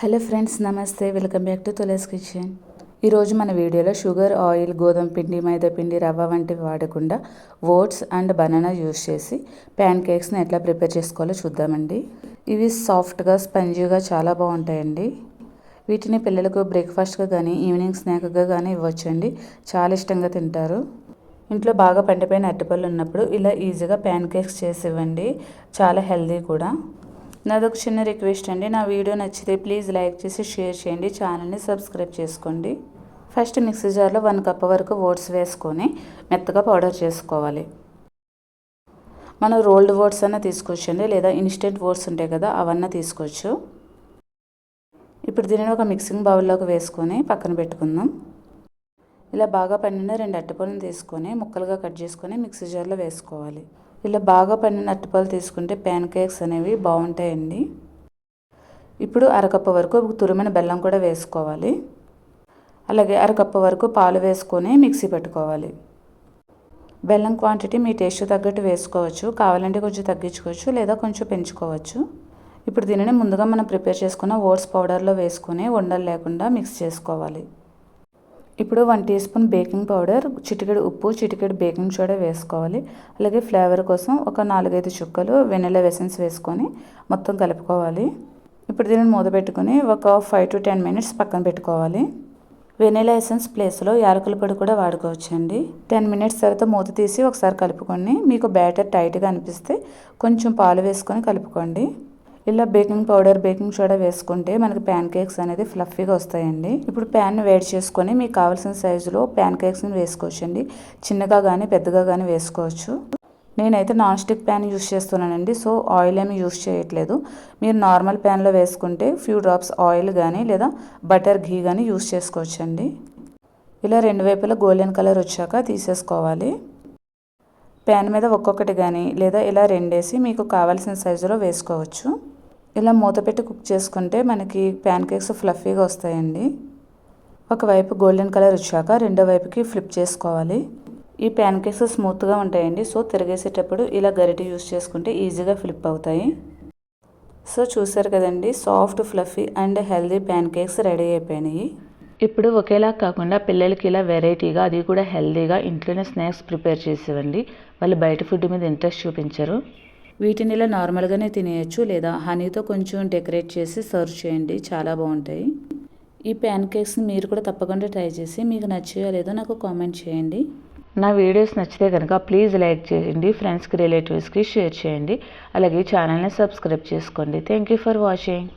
Hello friends నమస్తే. Welcome back to Tulas kitchen. ఈరోజు మన వీడియోలో షుగర్ ఆయిల్ గోధుమ పిండి మైదా పిండి రవ్వ వంటివి వాడకుండా ఓట్స్ అండ్ బనానా యూస్ చేసి ప్యాన్ కేక్స్ని ఎట్లా ప్రిపేర్ చేసుకోవాలో చూద్దామండి. ఇవి సాఫ్ట్గా స్పంజీగా చాలా బాగుంటాయండి. వీటిని పిల్లలకు బ్రేక్ఫాస్ట్గా కానీ ఈవినింగ్ స్నాక్గా కానీ ఇవ్వచ్చండి. చాలా ఇష్టంగా తింటారు. ఇంట్లో బాగా పండిపోయిన అరటిపళ్ళు ఉన్నప్పుడు ఇలా ఈజీగా ప్యాన్ కేక్స్ చేసి ఇవ్వండి. చాలా హెల్దీ కూడా. నాదొక చిన్న రిక్వెస్ట్ అండి. నా వీడియో నచ్చితే ప్లీజ్ లైక్ చేసి షేర్ చేయండి. ఛానల్ని సబ్స్క్రైబ్ చేసుకోండి. ఫస్ట్ మిక్సీ జార్లో వన్ కప్ వరకు ఓట్స్ వేసుకొని మెత్తగా పౌడర్ చేసుకోవాలి. మనం రోల్డ్ ఓట్స్ అన్న తీసుకోవచ్చండి లేదా ఇన్స్టెంట్ ఓట్స్ ఉంటాయి కదా అవన్నీ తీసుకోవచ్చు. ఇప్పుడు దీనిని ఒక మిక్సింగ్ బౌల్లోకి వేసుకొని పక్కన పెట్టుకుందాం. ఇలా బాగా పండిన రెండు అరటిపళ్ళని తీసుకొని ముక్కలుగా కట్ చేసుకొని మిక్సీ జార్లో వేసుకోవాలి. ఇలా బాగా పండిన అరటిపళ్ళు తీసుకుంటే ప్యాన్ కేక్స్ అనేవి బాగుంటాయండి. ఇప్పుడు అరకప్పు వరకు తురిమిన బెల్లం కూడా వేసుకోవాలి. అలాగే అరకప్పు వరకు పాలు వేసుకొని మిక్సీ పెట్టుకోవాలి. బెల్లం క్వాంటిటీ మీ టేస్ట్ తగ్గట్టు వేసుకోవచ్చు. కావాలంటే కొంచెం తగ్గించుకోవచ్చు లేదా కొంచెం పెంచుకోవచ్చు. ఇప్పుడు దీనిని ముందుగా మనం ప్రిపేర్ చేసుకున్న ఓట్స్ పౌడర్లో వేసుకొని ఉండలు లేకుండా మిక్స్ చేసుకోవాలి. ఇప్పుడు one teaspoon baking powder చిటికెడు ఉప్పు చిటికెడు బేకింగ్ సోడా వేసుకోవాలి. అలాగే ఫ్లేవర్ కోసం ఒక నాలుగైదు చుక్కలు వెనిలా ఎసెన్స్ వేసుకొని మొత్తం కలుపుకోవాలి. ఇప్పుడు దీనిని మూత పెట్టుకొని ఒక ఫైవ్ టు టెన్ మినిట్స్ పక్కన పెట్టుకోవాలి. వెనిలా ఎసెన్స్ ప్లేస్లో యాలకుల పొడి కూడా వాడుకోవచ్చండి. టెన్ మినిట్స్ తర్వాత మూత తీసి ఒకసారి కలుపుకొని మీకు బ్యాటర్ టైట్గా అనిపిస్తే కొంచెం పాలు వేసుకొని కలుపుకోండి. ఇలా బేకింగ్ పౌడర్ బేకింగ్ సోడా వేసుకుంటే మనకి ప్యాన్ కేక్స్ అనేది ఫ్లఫీగా వస్తాయండి. ఇప్పుడు ప్యాన్ వేడి చేసుకొని మీకు కావాల్సిన సైజులో ప్యాన్ కేక్స్ని వేసుకోవచ్చండి. చిన్నగా కానీ పెద్దగా కానీ వేసుకోవచ్చు. నేనైతే నాన్ స్టిక్ ప్యాన్ యూస్ చేస్తున్నానండి. సో ఆయిల్ ఏమి యూస్ చేయట్లేదు. మీరు నార్మల్ ప్యాన్లో వేసుకుంటే ఫ్యూ డ్రాప్స్ ఆయిల్ కానీ లేదా బటర్ ఘీ కానీ యూస్ చేసుకోవచ్చండి. ఇలా రెండు వైపులా గోల్డెన్ కలర్ వచ్చాక తీసేసుకోవాలి. ప్యాన్ మీద ఒక్కొక్కటి కానీ లేదా ఇలా రెండేసి మీకు కావాల్సిన సైజులో వేసుకోవచ్చు. ఇలా మూత పెట్టి కుక్ చేసుకుంటే మనకి ప్యాన్ కేక్స్ ఫ్లఫీగా వస్తాయండి. ఒకవైపు గోల్డెన్ కలర్ వచ్చాక రెండో వైపుకి ఫ్లిప్ చేసుకోవాలి. ఈ ప్యాన్ కేక్స్ స్మూత్గా ఉంటాయండి. సో తిరిగేసేటప్పుడు ఇలా గరిటె యూస్ చేసుకుంటే ఈజీగా ఫ్లిప్ అవుతాయి. సో చూసారు కదండి soft fluffy and healthy pancakes ready అయిపోయినాయి. ఇప్పుడు ఒకేలా కాకుండా పిల్లలకి ఇలా వెరైటీగా అది కూడా హెల్దీగా ఇంట్లోనే స్నాక్స్ ప్రిపేర్ చేసేవండి. వాళ్ళు బయట ఫుడ్ మీద ఇంట్రెస్ట్ చూపించరు. వీటిని ఇలా నార్మల్గానే తినేయచ్చు లేదా హనీతో కొంచెం డెకరేట్ చేసి సర్వ్ చేయండి. చాలా బాగుంటాయి. ఈ ప్యాన్ కేక్స్ని మీరు కూడా తప్పకుండా ట్రై చేసి మీకు నచ్చాయో లేదో నాకు కామెంట్ చేయండి. నా వీడియోస్ నచ్చితే కనుక ప్లీజ్ లైక్ చేయండి ఫ్రెండ్స్కి రిలేటివ్స్కి షేర్ చేయండి అలాగే ఛానల్ని సబ్స్క్రైబ్ చేసుకోండి. Thank you for watching.